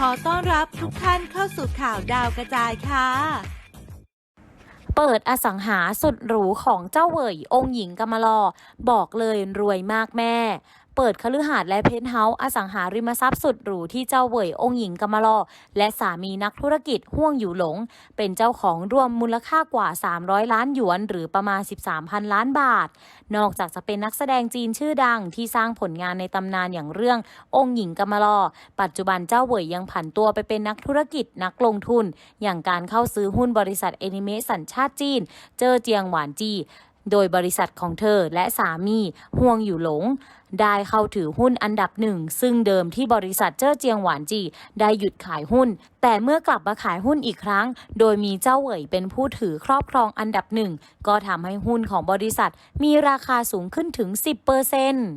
ขอต้อนรับทุกท่านเข้าสู่ข่าวดาวกระจายค่ะ เปิดอสังหาสุดหรูของเจ้าเหวยองค์หญิงกำมะลอ บอกเลยรวยมากแม่ เปิดคฤหาสน์และเพนท์เฮาส์อสังหาริมทรัพย์สุดหรูที่เจ้าเหวยองค์หญิงกำมะลอ และสามีนักธุรกิจห่วงอยู่หลง เป็นเจ้าของรวมมูลค่ากว่า 300 ล้านหยวน หรือประมาณ 13,000 ล้านบาท นอกจากจะเป็นนักแสดงจีนชื่อดังที่สร้างผลงานในตำนานอย่างเรื่ององค์หญิงกำมะลอ ปัจจุบันเจ้าเหวยยังผันตัวไปเป็นนักธุรกิจนักลงทุน อย่างการเข้าซื้อหุ้นบริษัทแอนิเมะสัญชาติจีน เจอเจียงหวานจี โดยบริษัทของเธอและสามีห่วงอยู่หลง ได้เข้าถือหุ้นอันดับหนึ่ง ซึ่งเดิมที่บริษัทเจ้อเจียงหวานจี ได้หยุดขายหุ้น แต่เมื่อกลับมาขายหุ้นอีกครั้ง โดยมีเจ้าเหวยเป็นผู้ถือครอบครองอันดับหนึ่ง ก็ทำให้หุ้นของบริษัทมีราคาสูงขึ้นถึง 10%เปอร์เซ็นต์